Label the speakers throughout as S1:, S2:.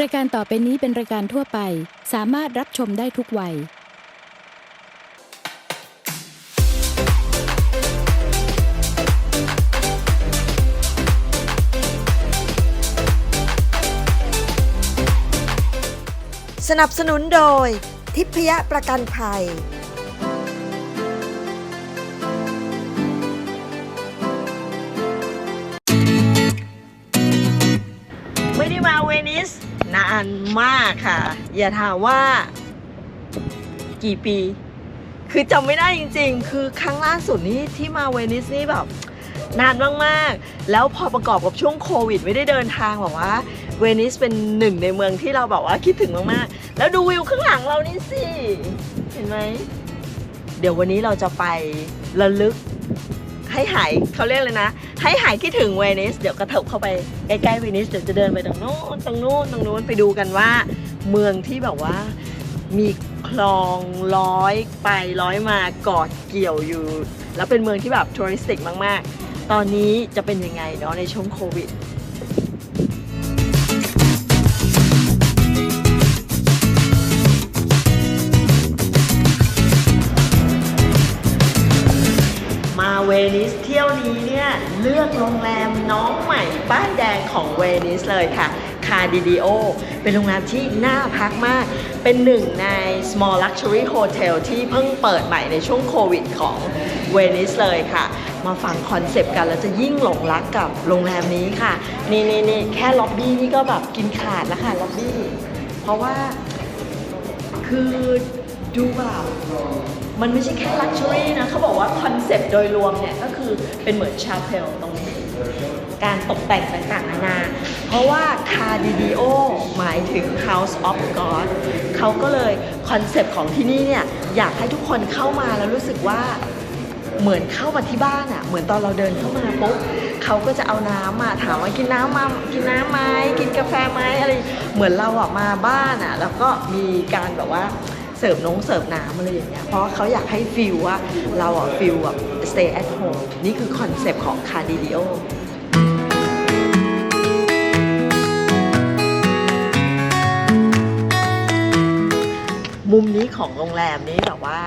S1: รายการต่อไปนี้เป็นรายการทั่วไป สามารถรับชมได้ทุกวัย
S2: สนับสนุนโดย ทิพยประกันภัย ไม่ได้มาเวนิส นานมากค่ะ อย่าถามว่า กี่ปี คือจำไม่ได้จริง ๆ คือครั้งล่าสุดนี้ที่มาเวนิสนี่แบบ นานมากๆ แล้วพอประกอบกับช่วงโควิด ไม่ได้เดินทางแบบว่า เวนิสเป็นหนึ่งในเมืองที่เราแบบว่าคิดถึงมากๆ แล้วดูวิวข้างหลังเรานี่สิ เห็นไหม เดี๋ยววันนี้เราจะไประลึกให้หายเขาเรียกเลยนะ ให้หายคิดถึงเวนิส เดี๋ยวกระเถิบเข้าไปใกล้ๆเวนิส เดี๋ยวจะเดินไปตรงโน้นตรงโน้นตรงโน้นไปดูกันว่า เมืองที่แบบว่ามีคลองร้อยไปร้อยมากอดเกี่ยวอยู่ แล้วเป็นเมืองที่แบบทัวริสติกมากๆ ตอนนี้จะเป็นยังไงเนาะในช่วงโควิด เวนิสเที่ยวนี้เนี่ยเลือกโรงแรมน้องใหม่ป้ายแดงของเวนิสเลยค่ะคาดิดิโอเป็นโรงแรมที่น่าพักมาก เป็นหนึ่งใน small luxury hotel ที่เพิ่งเปิดใหม่ในช่วงโควิดของเวนิสเลยค่ะ มาฟังคอนเซปต์กันแล้วจะยิ่งหลงรักกับโรงแรมนี้ค่ะ นี่นี่นี่แค่ล็อบบี้นี่ก็แบบกินขาดแล้วค่ะล็อบบี้ เพราะว่าคือดูแบบ มันไม่ใช่แค่ลักชัวรี่นะ เขาบอกว่าคอนเซปต์โดยรวมเนี่ย ก็คือเป็นเหมือนชาเพลตรงนี้ การตกแต่งต่างๆนานา เพราะว่าคาดิดิโอหมายถึง House of God เขาก็เลยคอนเซปต์ของที่นี่เนี่ย อยากให้ทุกคนเข้ามาแล้วรู้สึกว่าเหมือนเข้ามาที่บ้านอะ่ะ เหมือนตอนเราเดินเข้ามาปุ๊บเขาก็จะเอาน้ำมาถามว่ากินน้ำมากินน้ำไหมกินกาแฟไหมอะไร เหมือนเราอะมาบ้านอะ แล้วก็มีการแบบว่า เสิร์ฟน้องเสิร์ฟน้ำอะไรอย่างเงี้ยเพราะว่าเขาอยากให้ฟิลว่าเราอะฟิลแบบ stay at home นี่คือคอนเซปต์ของคาดิดิโอมุมนี้ของโรงแรมนี้แบบว่า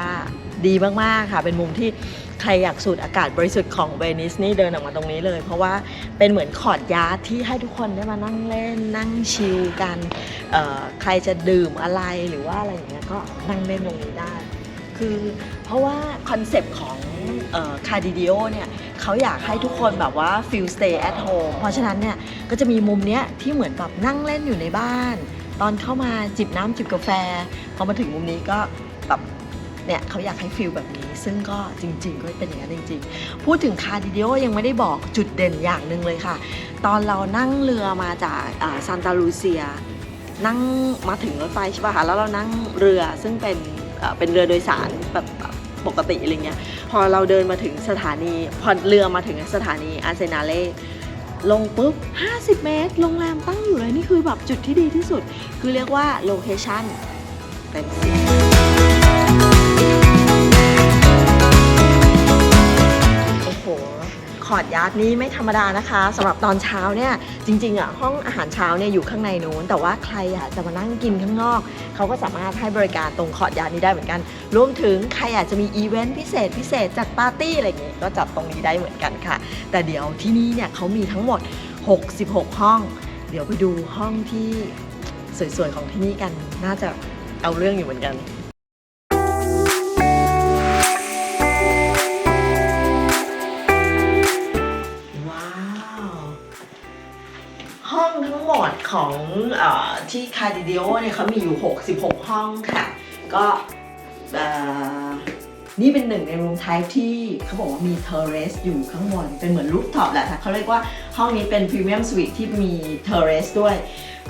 S2: ดีมาก ๆ ค่ะ เป็นมุมที่ ใครอยากสูดอากาศบริสุทธิ์ของเวนิสนี่เดินออกมาตรงนี้เลย เพราะว่าเป็นเหมือนคอร์ดยาที่ให้ทุกคนได้มานั่งเล่น นั่งชิลกันใครจะดื่มอะไรหรือว่าอะไรอย่างเงี้ยก็นั่งเล่นตรงนี้ได้ คือเพราะว่าคอนเซปต์ของคาดิเดโอเนี่ยเขาอยากให้ทุกคนแบบว่า feel stay at home เพราะฉะนั้นเนี่ยก็จะมีมุมเนี้ยที่เหมือนแบบนั่งเล่นอยู่ในบ้าน ตอนเข้ามาจิบน้ำจิบกาแฟพอมาถึงมุมนี้ก็แบบ เนี่ยเขาอยากให้ฟิลแบบนี้ ซึ่งก็จริง ๆ ก็เป็นอย่างนั้นจริง ๆ พูดถึงคาดิดิโอยังไม่ได้บอกจุดเด่นอย่างหนึ่งเลยค่ะ ตอนเรานั่งเรือมาจากซานตาลูเซีย นั่งมาถึงรถไฟใช่ป่ะคะแล้วเรานั่งเรือซึ่งเป็นเป็นเรือโดยสารแบบแบบปกติอะไรเงี้ยพอเราเดินมาถึงสถานีพอเรือมาถึงสถานีอาร์เซนาเล่ลงปุ๊บ 50 เมตร โรงแรมตั้งอยู่เลย นี่คือแบบจุดที่ดีที่สุด คือเรียกว่าโลเคชั่นเต็มสิ คอร์ดยาร์ดนี้ไม่ธรรมดานะคะสำหรับตอนเช้าเนี่ยจริงๆอะห้องอาหารเช้าเนี่ยอยู่ข้างในนู้นแต่ว่าใครอะจะมานั่งกินข้างนอก เขาก็สามารถให้บริการตรงคอร์ดยาร์ดนี้ได้เหมือนกัน รวมถึงใครอาจจะมีอีเวนต์พิเศษพิเศษจัดปาร์ตี้อะไรอย่างงี้ก็จัดตรงนี้ได้เหมือนกันค่ะ แต่เดี๋ยวที่นี่เนี่ยเขามีทั้งหมด 66 ห้อง เดี๋ยวไปดูห้องที่สวยๆของที่นี่กันน่าจะเอาเรื่องอยู่เหมือนกัน ของอที่คาดิเดโอเนี่ยเขามีอยู่ 66 ห้องค่ะ ก็นี่เป็นหนึ่งในรูมไทป์ที่เขาบอกว่ามีเทอร์เรสอยู่ข้างบน เป็นเหมือนรูฟท็อปแหละค่ะเขาเรียกว่าห้องนี้เป็นพรีเมียมสวีทที่มีเทอร์เรสด้วย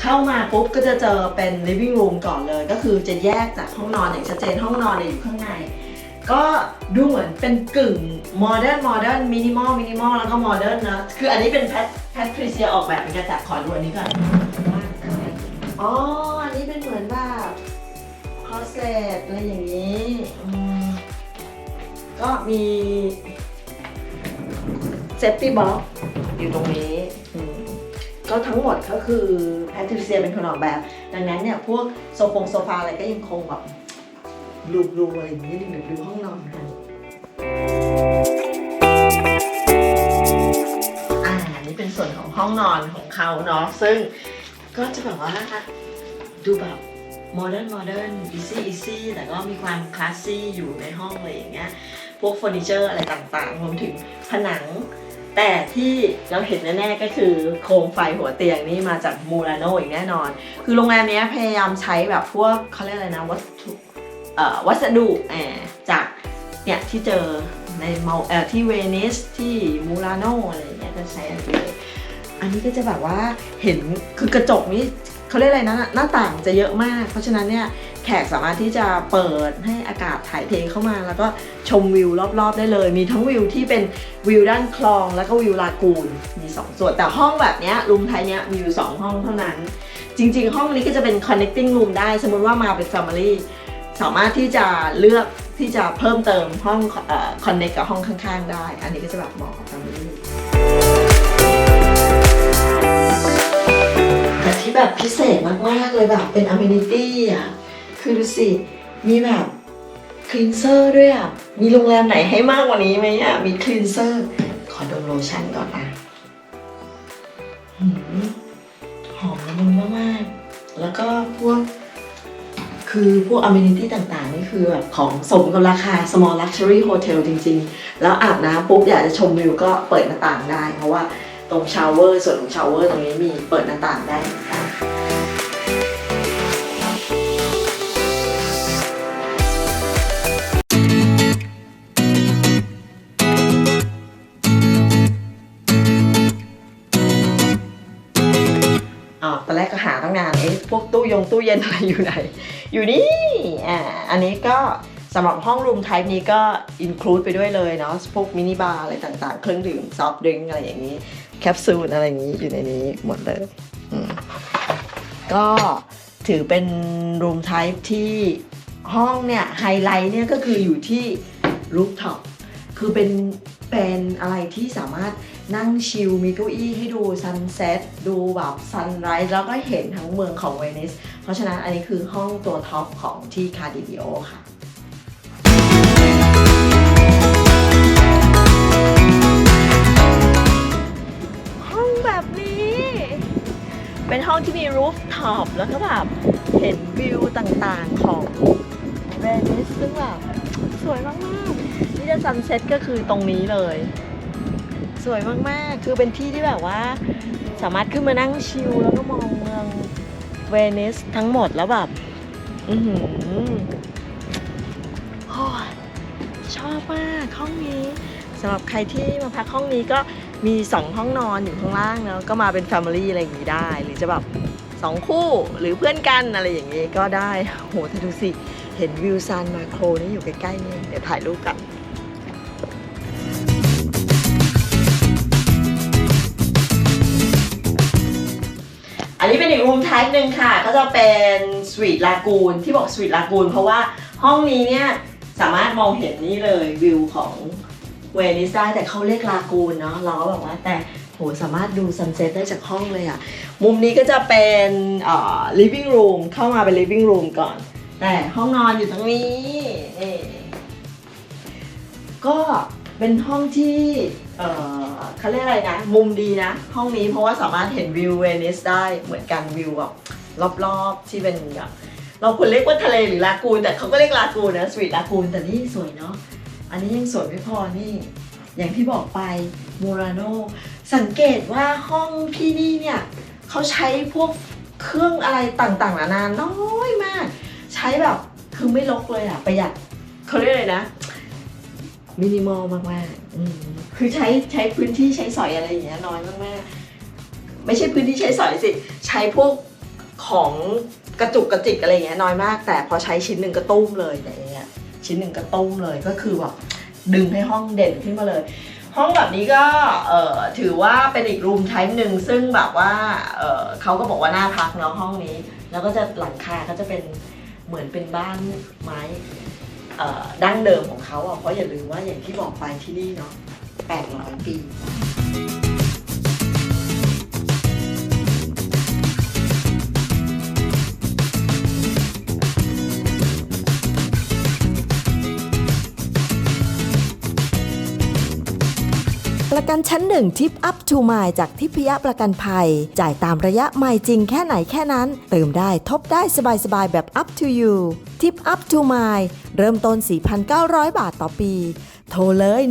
S2: เข้ามาปุ๊บก็จะเจอเป็น living room ก่อนเลย ก็คือจะแยกจากห้องนอนอย่างชัดเจนห้องนอนเนี่ยอยู่ข้างใน ก็ดูเหมือนเป็นกึ่งโมเดิร์นโมเดิร์นมินิมอลมินิมอลแล้วก็โมเดิร์นนะคืออันนี้เป็นแพทแพทริเซียออกแบบเป็นกระจัดขอดูอันนี้ก่อน อ๋อ อันนี้เป็นเหมือนแบบคอเซตอะไรอย่างนี้ก็มีเซฟตี้บ็อกอยู่ตรงนี้ก็ทั้งหมดก็คือแพทริเซียเป็นคนออกแบบ ดังนั้นเนี่ย พวกโซฟงโซฟาอะไรก็ยังคงแบบรูๆอะไรอย่างนี้ดึงๆดูห้องนอนกันอ่านนี้เป็นส่วนของห้องนอนของเขาเนาะซึ่ง ก็จะแบบว่าดูแบบโมเดิร์นโมเดิร์นอีซี่อีซี่แต่ก็มีความคลาสซี่อยู่ในห้องอะไรอย่างเงี้ยพวกเฟอร์นิเจอร์อะไรต่างๆรวมถึงผนัง แต่ที่เราเห็นแน่ๆก็คือโคมไฟหัวเตียงนี่มาจากมูราโนอีกแน่นอน คือโรงแรมนี้พยายามใช้แบบพวกเขาเรียกอะไรนะวัสดุวัสดุจากเนี่ยที่เจอในเมาเอ่อที่เวนิสที่มูราโนอะไรอย่างเงี้ยก็ใช้อันนี้ อันนี้ก็จะแบบว่าเห็นคือกระจกนี้เขาเรียกอะไรนะหน้าต่างจะเยอะมาก เพราะฉะนั้นเนี่ยแขกสามารถที่จะเปิดให้อากาศถ่ายเทเข้ามา แล้วก็ชมวิวรอบๆได้เลย มีทั้งวิวที่เป็นวิวด้านคลองแล้วก็วิวลากูนมี 2 ส่วนแต่ห้องแบบนี้รูมไทยเนี้ยมีอยู่ 2 ห้องเท่านั้น จริง ๆ ห้องนี้ก็จะเป็น connecting room ได้ สมมติว่ามาเป็น family สามารถที่จะเลือกที่จะเพิ่มเติมห้องเอ่อ connect กับห้องข้างๆ ได้ อันนี้ก็จะแบบเหมาะกับ family พิเศษมาก ๆ เลยแบบเป็น amenity อะ คือดูสิ มีแบบคลีนเซอร์ด้วยอะ มีโรงแรมไหนให้มากกว่านี้ไหมอะ มีคลีนเซอร์ ขอดมโลชั่นก่อนนะหอมละมุนมากๆ แล้วก็พวก คือพวก amenity ต่างๆ นี่คือแบบของสมกับราคา small luxury hotel จริง ๆ แล้วอาบน้ำปุ๊บอยากจะชมวิวก็เปิดหน้าต่างได้ เพราะว่าตรงชาวเวอร์ ส่วนของชาวเวอร์ตรงนี้มีเปิดหน้าต่างได้ อ๋อตอนแรกก็หาตั้งนานเอ๊ะพวกตู้ยงตู้เย็นอะไรอยู่ไหน อยู่นี่อ่าอันนี้ก็สำหรับห้องรูมไทป์นี้ก็อินคลูดไปด้วยเลยเนาะพวกมินิบาร์อะไรต่างๆ เครื่องดื่มซอฟต์ดริงอะไรอย่างนี้ แคปซูลอะไรอย่างนี้อยู่ในนี้หมดเลยอืมก็ถือเป็นรูมไทป์ที่ห้องเนี่ยไฮไลท์เนี่ยก็คืออยู่ที่รูฟท็อปคือเป็นเป็นอะไรที่สามารถ นั่งชิลมีเก้าอี้ให้ดูซันเซ็ตดูแบบซันไรส์แล้วก็เห็นทั้งเมืองของเวนิส เพราะฉะนั้นอันนี้คือห้องตัวท็อปของที่คาดิบิโอค่ะห้องแบบนี้เป็นห้องที่มีรูฟท็อปแล้วก็แบบเห็นวิวต่างๆของเวนิสซึ่งแบบสวยมากๆที่จะซันเซ็ตก็คือตรงนี้เลย สวยมากๆ คือเป็นที่ที่แบบว่า สามารถขึ้นมานั่งชิลแล้วก็มองเมืองเวนิสทั้งหมดแล้วแบบ อือหือโอ้ยชอบมากห้องนี้สำหรับใครที่มาพักห้องนี้ก็มีสองห้องนอนอยู่ข้างล่างเนาะก็มาเป็นแฟมิลี่อะไรอย่างนี้ได้ หรือจะแบบสองคู่หรือเพื่อนกันอะไรอย่างนี้ก็ได้โหถ้าดูสิ เห็นวิวซานมาโครนี่อยู่ใกล้ๆนี่เดี๋ยวถ่ายรูปกัน็นอีกรูมไทป์หนึ่งค่ะ ก็จะเป็นสวีทลากูนที่บอกสวีทลากูนเพราะว่าห้องนี้เนี่ยสามารถมองเห็นนี่เลยวิวของเวนิสได้แต่เขาเรียกลากูนเนาะเราก็บอกว่าแต่โหสามารถดูซันเซ็ตได้จากห้องเลยอะมุมนี้ก็จะเป็นเอ่อ living room เข้ามาเป็น living room ก่อน แต่ห้องนอนอยู่ตรงนี้นี่ก็ เป็นห้องที่เออเขาเรียกอะไรนะ มุมดีนะ ห้องนี้เพราะว่าสามารถเห็นวิวเวนิสได้เหมือนกันวิวแบบรอบๆที่เป็นแบบเราควรเรียกว่าทะเลหรือลากูนแต่เขาก็เรียกลากูนนะสวีทลากูนแต่นี่สวยเนาะอันนี้ยังสวยไม่พอนี่อย่างที่บอกไปโมราโนสังเกตว่าห้องที่นี่เนี่ยเขาใช้พวกเครื่องอะไรต่างๆนานาน้อยมาก ใช้แบบคือไม่ลกเลยอะประหยัดเขาเรียกอะไรนะ มินิมอลมากๆอืมคือใช้ใช้พื้นที่ใช้สอยอะไรอย่างเงี้ยน้อยมากๆ ไม่ใช่พื้นที่ใช้สอยสิ ใช้พวกของกระจุกกระจิกอะไรอย่างเงี้ยน้อยมาก แต่พอใช้ชิ้นหนึ่งก็ตุ้มเลยแต่อย่างเงี้ยชิ้นหนึ่งก็ตุ้มเลยก็คือแบบดึงให้ห้องเด่นขึ้นมาเลย ห้องแบบนี้ก็เอ่อถือว่าเป็นอีกรูมไทป์หนึ่งซึ่งแบบว่าเอ่อเขาก็บอกว่าน่าพักเนาะห้องนี้ แล้วก็จะหลังคาก็จะเป็นเหมือนเป็นบ้านไม้ ดั้งเดิมของเขาอะเพราะอย่าลืมว่าอย่างที่บอกไปที่นี่เนาะ800 ปี ประ
S3: กันชั้นหนึ่งทิปอัพทูมายจากทิพยประกันภัย จ่ายตามระยะไม่จริงแค่ไหนแค่นั้น เติมได้ทบได้สบายๆ แบบ up to you ทิปอัพทูมายเริ่มต้น 4,900 บาทต่อปี โทรเลย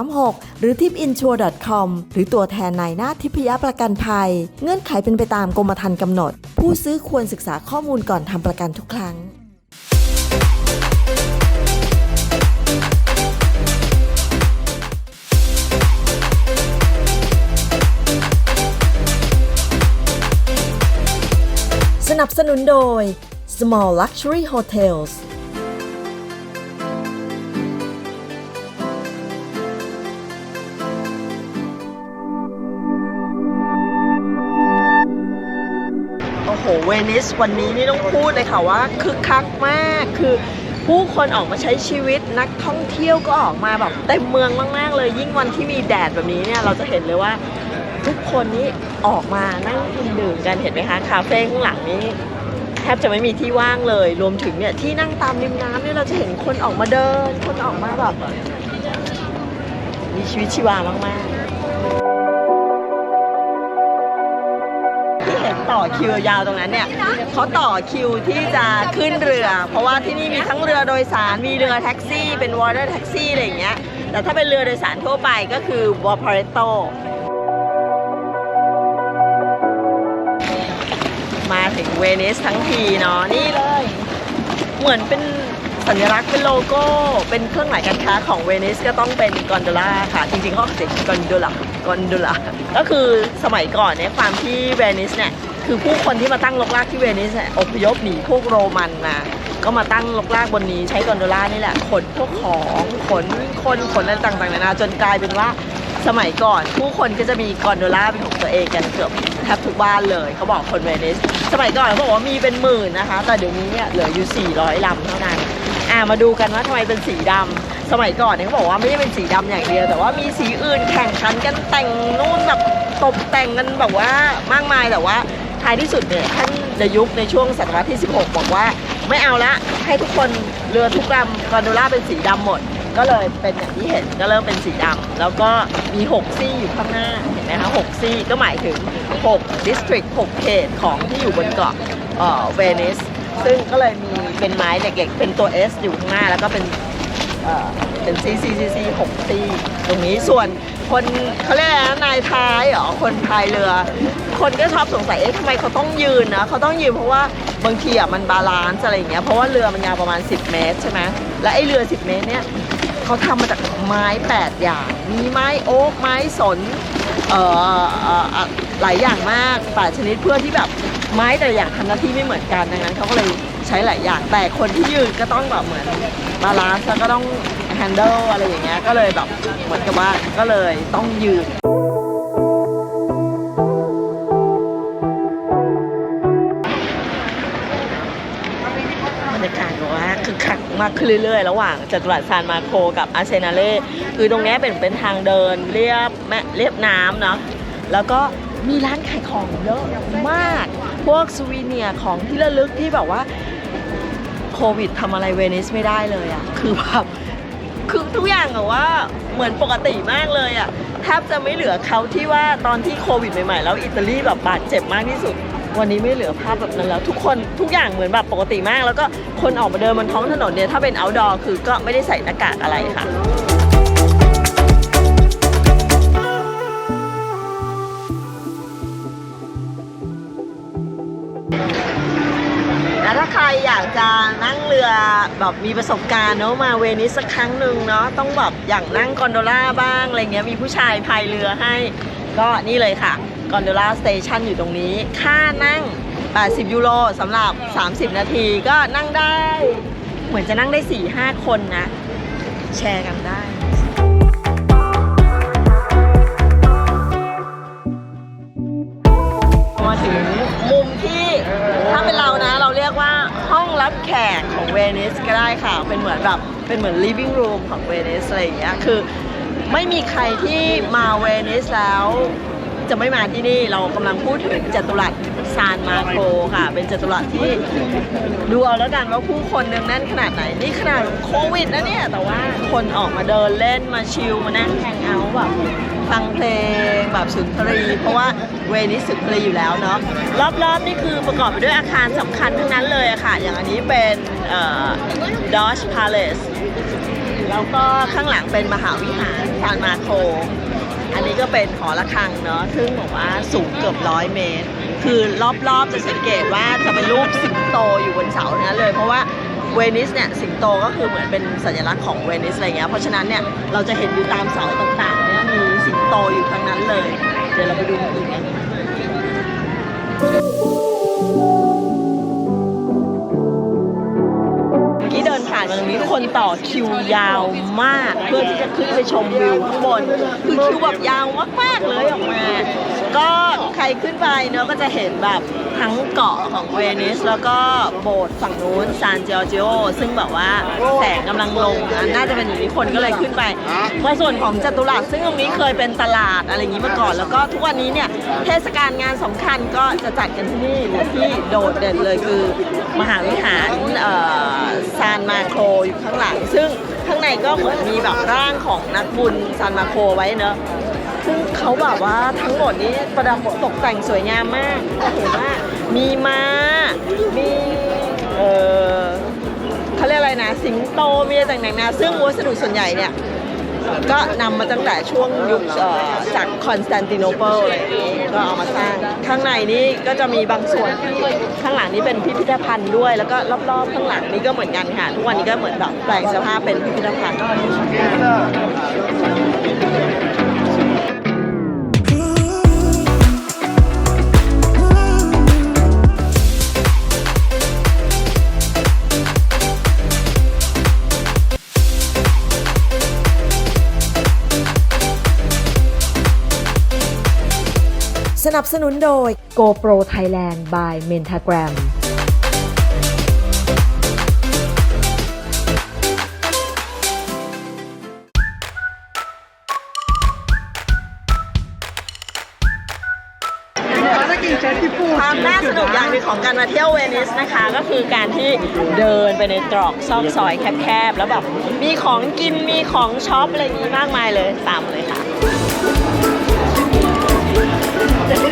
S3: 1736 หรือ tipinsure.com หรือตัวแทนนายหน้าทิพยประกันภัย เงื่อนไขเป็นไปตามกรมธรรม์กำหนด ผู้ซื้อควรศึกษาข้อมูลก่อนทำประกันทุกครั้ง นับสนุนโดย Small Luxury Hotels
S2: โอ้โห เวนิสวันนี้นี่ต้องพูดเลยค่ะว่าคึกคักมากคือผู้คนออกมาใช้ชีวิตนักท่องเที่ยวก็ออกมาแบบเต็มเมืองมากๆเลยยิ่งวันที่มีแดดแบบนี้เนี่ยเราจะเห็นเลยว่า ทุกคนนี่ออกมานั่งกินดื่มกันเห็นไหมคะคาเฟ่ข้างหลังนี้แทบจะไม่มีที่ว่างเลย รวมถึงเนี่ยที่นั่งตามริมน้ำเนี่ยเราจะเห็นคนออกมาเดิน คนออกมาแบบมีชีวิตชีวามากๆ ที่เห็นต่อคิวยาวตรงนั้นเนี่ยเขาต่อคิวที่จะขึ้นเรือ เพราะว่าที่นี่มีทั้งเรือโดยสารมีเรือแท็กซี่ เป็นวอเตอร์แท็กซี่อะไรอย่างเงี้ยแต่ถ้าเป็นเรือโดยสารทั่วไปก็คือวอ p เ r โต มาถึงเวนิสทั้งทีเนาะนี่เลย เหมือนเป็นสัญลักษณ์เป็นโลโก้ เป็นเครื่องหมายการค้าของเวนิสก็ต้องเป็นกอนโดล่าค่ะ จริงๆเขาเขียนกอนโดล่ากอนโดล่าก็คือสมัยก่อนเนี่ยความที่เวนิสเนี่ยคือผู้คนที่มาตั้งรกรากที่เวนิสเนี่ยอพยพหนีพวกโรมันมาก็มาตั้งรกรากบนนี้ใช้กอนโดล่านี่แหละขนพวกของขนคนขนอะไรต่างๆนานาจนกลายเป็นว่าสมัยก่อนผู้คนก็จะมีกอนโดล่าเป็นของตัวเองกันเกือบแทบทุกบ้านเลยเขาบอกคนเวนิส สมัยก่อนเขาบอกว่ามีเป็นหมื่นนะคะ แต่เดี๋ยวนี้เนี่ยเหลืออยู่ 400ลำเท่านั้น อ่ามาดูกันว่าทำไมเป็นสีดำสมัยก่อนเนี่ยเขาบอกว่าไม่ได้เป็นสีดำอย่างเดียว แต่ว่ามีสีอื่นแข่งขันกันแต่งนู่นแบบตกแต่งกันแบบว่ามากมายแต่ว่าท้ายที่สุดเนี่ยท่านในยุคในช่วงศตวรรษที่ 16 บอกว่า ไม่เอาละให้ทุกคนเรือทุกลำกอนโดล่าเป็นสีดำหมด ก็เลยเป็นอย่างที่เห็นก็เริ่มเป็นสีดำแล้วก็มี 6 ซี่อยู่ข้างหน้าเห็นไหมคะ6ซี่ก็หมายถึง6 district 6เขตของที่อยู่บนเกาะเอ่อเวนิสซึ่งก็เลยมีเป็นไม้เล็กๆ เป็นตัว S อยู่ข้างหน้าแล้วก็เป็นเป็นซีซีซีซีหกซีตรงนี้ส่วนคนเขาเรียกอะไรนะนายท้ายเหรอคนพายเรือ คนก็ชอบสงสัยเอ๊ะทำไมเขาต้องยืนนะเขาต้องยืนเพราะว่าบางทีอะมันบาลานซ์อะไรอย่างเงี้ยเพราะว่าเรือมันยาวประมาณ 10 เมตรใช่ไหมและไอ้เรือ 10 เมตรเนี่ย เขาทำมาจากไม้8อย่าง มีไม้โอ๊กไม้สนเอ่อเอ่อหลายอย่างมากแปดชนิดเพื่อที่แบบไม้แต่อย่างทำหน้าที่ไม่เหมือนกันดังนั้นเขาก็เลยใช้หลายอย่าง แต่คนที่ยืนก็ต้องแบบเหมือนบาลานซ์แล้วก็ต้องแฮนเดิลอะไรอย่างเงี้ยก็เลยแบบเหมือนกับว่าก็เลยต้องยืนากขึ้นเรื่อยๆ ระหว่างจัตุรัสซานมาโคกับอาเซนาเล่คือตรงนี้เป็นเป็นทางเดินเรียบแม่เรียบน้ำเนาะแล้วก็มีร้านขายของเยอะมาก พวกสวีเนียของที่ระลึกที่แบบว่าโควิดทำอะไรเวนิสไม่ได้เลยอะคือแบบคือทุกอย่างอะว่าเหมือนปกติมากเลยอะแทบจะไม่เหลือเขาที่ว่าตอนที่โควิดใหม่ๆ แล้วอิตาลีแบบบาดเจ็บมากที่สุด วันนี้ไม่เหลือภาพแบบนั้นแล้ว ทุกคนทุกอย่างเหมือนแบบปกติมาก แล้วก็คนออกมาเดินบนท้องถนนเนี่ยถ้าเป็น outdoor คือก็ไม่ได้ใส่หน้ากากอะไรค่ะแล้วถ้าใครอยากจะนั่งเรือแบบมีประสบการณ์เนอะมาเวนิสสักครั้งหนึ่งเนาะต้องแบบอย่างนั่งกอนโดล่าบ้างอะไรเงี้ยมีผู้ชายพายเรือให้ ก็นี่เลยค่ะ กอนโดล่าสเตชันอยู่ตรงนี้ ค่านั่ง 80 ยูโรสำหรับ 30 นาทีก็นั่งได้ เหมือนจะนั่งได้ 4-5 คนนะ แชร์กันได้มาถึงมุมที่ถ้าเป็นเรานะ เราเรียกว่าห้องรับแขกของเวนิสก็ได้ค่ะ เป็นเหมือนแบบเป็นเหมือน living room ของเวนิสอะไรอย่างเงี้ยคือไม่มีใครที่มาเวนิสแล้ว จะไม่มาที่นี่เรากำลังพูดถึงจัตุรัสซานมาโคค่ะ เป็นจัตุรัสที่ดูเอาแล้วกันว่าผู้คนเนืองแน่นขนาดไหนนี่ขนาดโควิดนะเนี่ย แต่ว่าคนออกมาเดินเล่นมาชิลมานั่งแฮงเอาท์แบบฟังเพลงแบบสุนทรี เพราะว่าเวนิสสุนทรีอยู่แล้วเนาะรอบๆนี่คือประกอบไปด้วยอาคารสำคัญทั้งนั้นเลยอะค่ะ อย่างอันนี้เป็นดอชพาเลสแล้วก็ข้างหลังเป็นมหาวิหารซานมาโค อันนี้ก็เป็นหอระฆังเนาะซึ่งบอกว่าสูงเกือบร้อยเมตร คือรอบๆจะสังเกตว่าจะเป็นรูปสิงโตอยู่บนเสาเนี้ยเลย เพราะว่าเวนิสเนี่ยสิงโตก็คือเหมือนเป็นสัญลักษณ์ของเวนิสอะไรเงี้ยเพราะฉะนั้นเนี่ยเราจะเห็นอยู่ตามเสาต่างๆเนี่ยมีสิงโตอยู่ทั้งนั้นเลย เดี๋ยวเราไปดูกันอีกนะ มาตรงนี้คนต่อคิวยาวมาก เพื่อที่จะขึ้นไปชมวิวข้างบนคือคิวแบบยาวมากๆเลยออกมา ก็ใครขึ้นไปเนอะก็จะเห็นแบบทั้งเกาะของเวนิส แล้วก็โบสถ์ฝั่งนู้นซานเจอร์จิโอซึ่งแบบว่าแสงกำลังลงนะน่าจะเป็นอย่างนี้คนก็เลยขึ้นไปในส่วนของจัตุรัสซึ่งตรงนี้เคยเป็นตลาดอะไรอย่างนี้มาก่อน แล้วก็ทุกวันนี้เนี่ยเทศกาลงานสำคัญก็จะจัดกันที่นี่และที่โดดเด่นเลยคือ มหาวิหารซานมาโครอยู่ข้างหลัง ซึ่งข้างในก็เหมือนมีแบบร่างของนักบุญซานมาโครไว้เนอะ ซึ่งเขาแบบว่าทั้งหมดนี้ประดับตกแต่งสวยงามมากจะเห็นว่ามีมา้า มีเออเขาเรียกอะไรนะ สิงโตมีอะไรต่างๆนะซึ่งวัสดุส่วนใหญ่เนี่ยก็นำมาตั้งแต่ช่วงยุคจากคอนสแตนติโนเปิลอะไรนี้ก็เอามาสร้าง ข้างในนี้ก็จะมีบางส่วนที่ข้างหลังนี้เป็นพิพิธภัณฑ์ด้วย แล้วก็รอบๆข้างหลังนี้ก็เหมือนกันค่ะ ทุกวันนี้ก็เหมือนแบบแปลงสภาพเป็นพิพิธภัณฑ์
S3: นับสนุนโดย GoPro Thailand by Mentagram
S2: ความน่าสนุกอย่างหนึ่งของการมาเที่ยวเวนิสนะคะ ก็คือการที่เดินไปในตรอกซอกซอยแคบๆ แล้วแบบมีของกินมีของช็อปอะไรอย่างนี้มากมายเลยตามเลยค่ะ โอ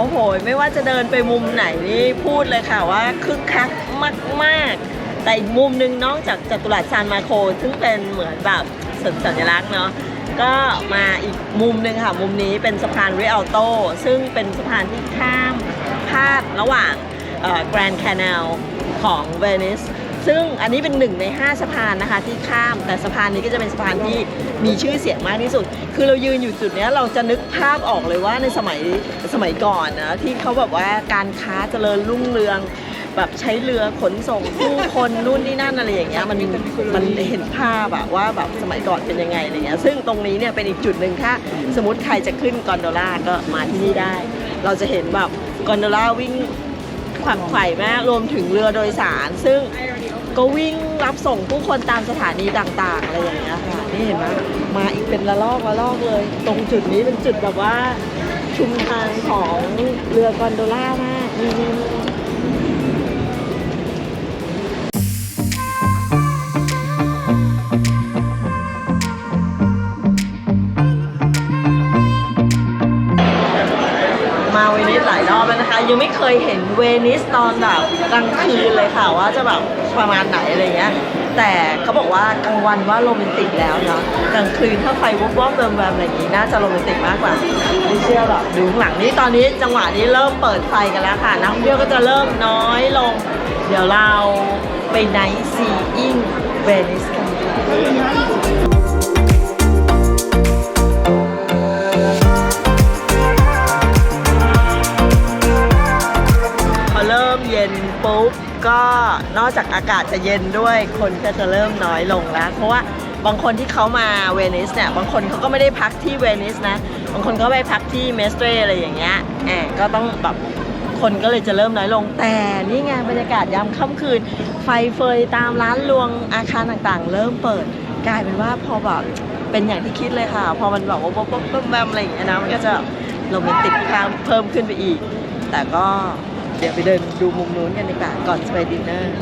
S2: ้โห ไม่ว่าจะเดินไปมุมไหนนี่พูดเลยค่ะว่าคึกคักมากๆ แต่อีกมุมหนึ่งนอกจากจัตุรัสซานมาโค ซึ่งเป็นเหมือนแบบสัญลักษณ์เนาะก็มาอีกมุมหนึ่งค่ะ มุมนี้เป็นสะพานเรอัลโตซึ่งเป็นสะพานที่ข้าม พาดระหว่างแกรนด์แคนลของเวนิสซึ่งอันนี้เป็นหนึ่งใน 5 สะพานนะคะที่ข้ามแต่สะพานนี้ก็จะเป็นสะพานที่มีชื่อเสียงมากที่สุด คือเรายืนอยู่จุดนี้เราจะนึกภาพออกเลยว่าในสมัยสมัยก่อนนะที่เขาแบบว่าการค้าเจริญรุ่งเรืองแบบใช้เรือขนส่งผู้คนนู่นนี่นั่นอะไรอย่างเงี้ยมันมันเห็นภาพอะว่าแบบสมัยก่อนเป็นยังไงอะไรเงี้ยซึ่งตรงนี้เนี่ยเป็นอีกจุดหนึ่งถ้าสมมติใครจะขึ้นกอนโดล่าก็มาที่นี่ได้ เราจะเห็นแบบกอนโดล่าวิ่งขวักไขว่มากรวมถึงเรือโดยสาร ซึ่งก็วิ่งรับส่งผู้คนตามสถานีต่างๆ อะไรอย่างเงี้ยค่ะนี่เห็นไหมมาอีกเป็นละลอกละลอกเลย ตรงจุดนี้เป็นจุดแบบว่าชุมทางของเรือกอนโดล่ามากนี่ ยังไม่เคยเห็นเวนิสตอนแบบกลางคืนเลยค่ะว่าจะแบบประมาณไหนอะไรเงี้ยแต่เขาบอกว่ากลางวันว่าโรแมนติกแล้วเนาะกลางคืนถ้าไฟวอบๆแวมๆอะไรอย่างงี้น่าจะโรแมนติกมากกว่าไม่เชื่อหรอกดูข้างหลังนี้ตอนนี้จังหวะนี้เริ่มเปิดไฟกันแล้วค่ะนักท่องเที่ยวก็จะเริ่มน้อยลง เดี๋ยวเราไปไนท์ซีอิงเวนิสกันพ ก็นอกจากอากาศจะเย็นด้วยคนก็จะเริ่มน้อยลงแล้ว เพราะว่าบางคนที่เขามาเวนิสเนี่ยบางคนเขาก็ไม่ได้พักที่เวนิสนะ บางคนก็ไปพักที่เมสเตรอะไรอย่างเงี้ยแอบก็ต้องแบบคนก็เลยจะเริ่มน้อยลงแต่นี่ไงบรรยากาศยามค่ำคืน ไฟเฟยตามร้านรวงอาคารต่างๆ เริ่มเปิด กลายเป็นว่าพอแบบเป็นอย่างที่คิดเลยค่ะ พอมันแบบว่าป๊บป๊บป๊บแบมอะไรอย่างเงี้ยนะมันก็จะโรแมนติกเพิ่มขึ้นไปอีก แต่ก็ เดี๋ยวไปเดินดูมุมนู้นกันดีกว่าก่อนจะไปดินเนอร์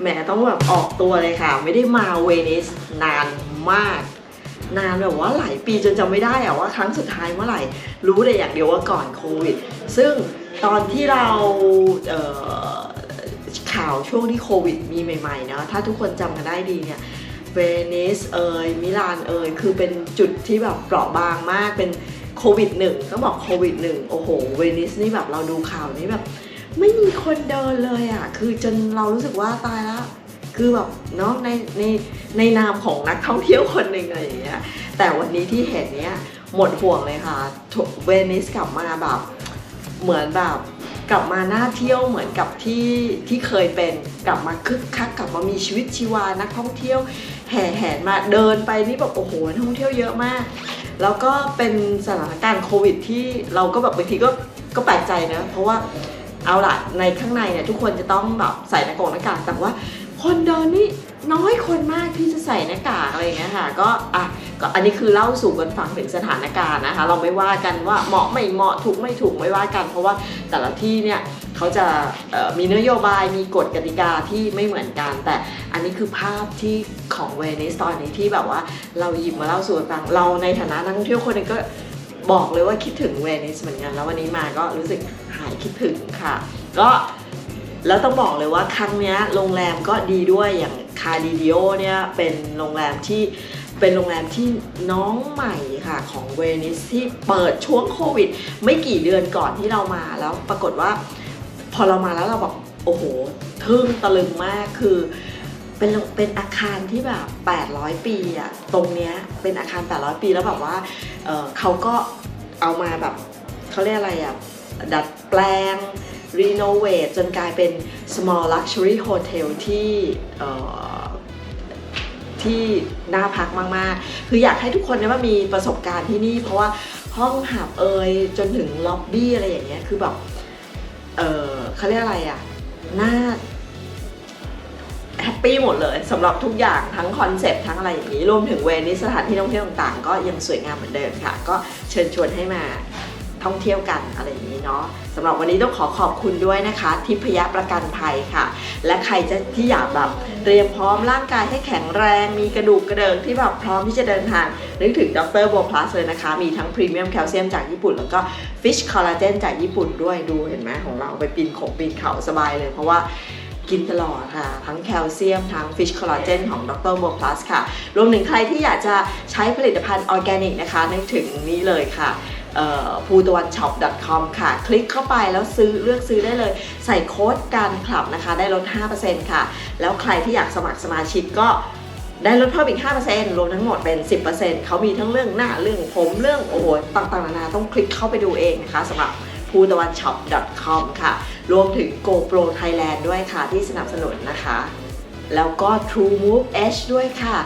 S2: แหมต้องแบบออกตัวเลยค่ะ ไม่ได้มาเวนิสนานมาก นานแบบว่าหลายปีจนจำไม่ได้อะว่าครั้งสุดท้ายเมื่อไหร่ รู้แต่อย่างเดียวว่าก่อนโควิด ซึ่งตอนที่เราเข่าวช่วงที่โควิดมีใหม่ๆเนาะถ้าทุกคนจำกันได้ดีเนี่ยเวนิสเอยมิลานเอยคือเป็นจุดที่แบบเปราะบางมากเป็นโควิดหนึ่งต้องบอกโควิดหนึ่งโอ้โหเวนิสนี่แบบเราดูข่าวนี้แบบ ไม่มีคนเดินเลยอะคือจนเรารู้สึกว่าตายแล้วคือแบบเนาะในในในนามของนักท่องเที่ยวคนหนึ่งอะไรอย่างเงี้ยแต่วันนี้ที่เห็นเนี้ยหมดห่วงเลยค่ะ เวนิสกลับมาแบบเหมือนแบบ กลับมาหน่าเที่ยวเหมือนกับที่ที่เคยเป็นกลับมาคึกคักกลับมามีชีวิตชีวานักท่องเที่ยวแห่แหนมาเดินไปนี่แบบโอ้โหนักท่องเที่ยวเยอะมาก แล้วก็เป็นสถานการณ์โควิดที่เราก็แบบบางทีก็ก็แปลกใจนะเพราะว่าเอาละในข้างในเนี่ยทุกคนจะต้องแบบใส่หน้ากากหน้ากากแต่ว่าคนเดินนี่ น้อยคนมากที่จะใส่หน้ากากอะไรเงี้ยค่ะก็อะก็อันนี้คือเล่าสู่กันฟังถึงสถานการณ์นะคะ เราไม่ว่ากันว่าเหมาะไม่เหมาะถูกไม่ถูกไม่ว่ากัน เพราะว่าแต่ละที่เนี่ยเขาจะมีนโยบายมีกฎกติกาที่ไม่เหมือนกัน แต่อันนี้คือภาพที่ของเวนิสตอนนี้ที่แบบว่าเราหยิบมาเล่าสู่กันฟังเราในฐานะนักท่องเที่ยวคนหนึงก็บอกเลยว่าคิดถึงเวนิสเหมือนกัน แล้ววันนี้มาก็รู้สึกหายคิดถึงค่ะ ก็แล้วต้องบอกเลยว่าครั้งเนี้ยโรงแรมก็ดีด้วยอย่าง คาดิดิโอเนี่ยเป็นโรงแรมที่เป็นโรงแรมที่น้องใหม่ค่ะของเวนิสที่เปิดช่วงโควิด ไม่กี่เดือนก่อนที่เรามาแล้วปรากฏว่า พอเรามาแล้วเราบอกโอ้โหทึ่งตะลึงมากคือเป็นเป็นอาคารที่แบบ 800 ปีอะตรงเนี้ยเป็นอาคาร 800 ปีแล้วแบบว่าเเขาก็เอามาแบบเขาเรียกอะไรอะดัดแปลง รีโนเวทจนกลายเป็น small luxury hotel ที่ที่น่าพักมาก ๆ คืออยากให้ทุกคนเนี่ยว่ามีประสบการณ์ที่นี่ เพราะว่าห้องหับเอยจนถึงล็อบบี้อะไรอย่างเงี้ยคือแบบเออเขาเรียกอะไรอะน่าแฮปปี้หมดเลยสำหรับทุกอย่างทั้งคอนเซปต์ทั้งอะไรอย่างนี้ รวมถึงเวนิสสถานที่ท่องเที่ยวต่างๆ ก็ยังสวยงามเหมือนเดิมค่ะ ก็เชิญชวนให้มา ท่องเที่ยวกันอะไรอย่างนี้เนาะสำหรับวันนี้ต้องขอขอบคุณด้วยนะคะ ทิพยประกันภัยค่ะ และใครจะที่อยากแบบเตรียมพร้อมร่างกายให้แข็งแรง มีกระดูกกระเดิงที่แบบพร้อมที่จะเดินทางนึกถึงดรโบพลัสเลยนะคะ มีทั้งพรีเมียมแคลเซียมจากญี่ปุ่น แล้วก็ฟิชคอลลาเจนจากญี่ปุ่นด้วยดูเห็นไหมของเราไปปีนขงปีนเขาสบายเลย เพราะว่ากินตลอดค่ะ ทั้งแคลเซียม ทั้งฟิชคอลลาเจนของดรโบพลัสค่ะ รวมถึงใครที่อยากจะใช้ผลิตภัณฑ์ออร์แกนิกนะคะนึกถึงนี้เลยค่ะ พูตะวันช็อป .com ค่ะ คลิกเข้าไปแล้วซื้อเลือกซื้อได้เลย ใส่โค้ดการคลับนะคะ ได้ลด 5%ค่ะ แล้วใครที่อยากสมัครสมาชิกก็ได้ลดเพิ่มอีก 5%รวมทั้งหมดเป็น 10%เขามีทั้งเรื่องหน้าเรื่องผมเรื่องโอ้โหต่างๆนานาต้องคลิกเข้าไปดูเองนะคะสำหรับภูตะวันช็อป .com ค่ะ รวมถึง GoPro Thailand ด้วยค่ะที่สนับสนุนนะคะ แล้วก็ True Move H ด้วยค่ะ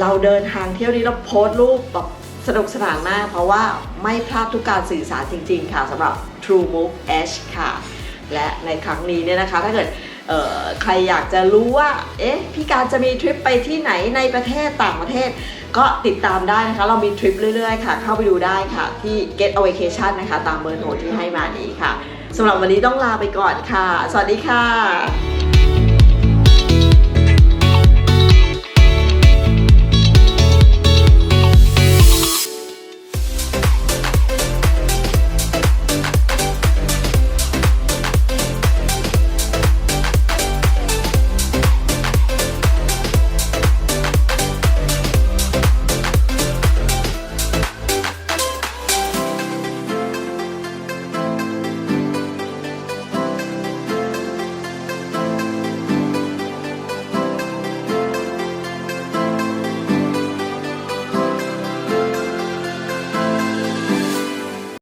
S2: เราเดินทางเที่ยวนี้เราโพสต์รูปแบบ สนุกสนานมากเพราะว่าไม่พลาดทุกการสื่อสารจริง ๆ ค่ะสำหรับ True Move H ค่ะ และในครั้งนี้เนี่ยนะคะถ้าเกิดใครอยากจะรู้ว่า เอ๊ะ พี่การจะมีทริปไปที่ไหนในประเทศต่างประเทศ ก็ติดตามได้นะคะ เรามีทริปเรื่อยๆ ค่ะ เข้าไปดูได้ค่ะ ที่ Get a Vacation นะคะ ตามเบอร์โทรที่ให้มานี้ค่ะสำหรับวันนี้ต้องลาไปก่อนค่ะ สวัสดีค่ะ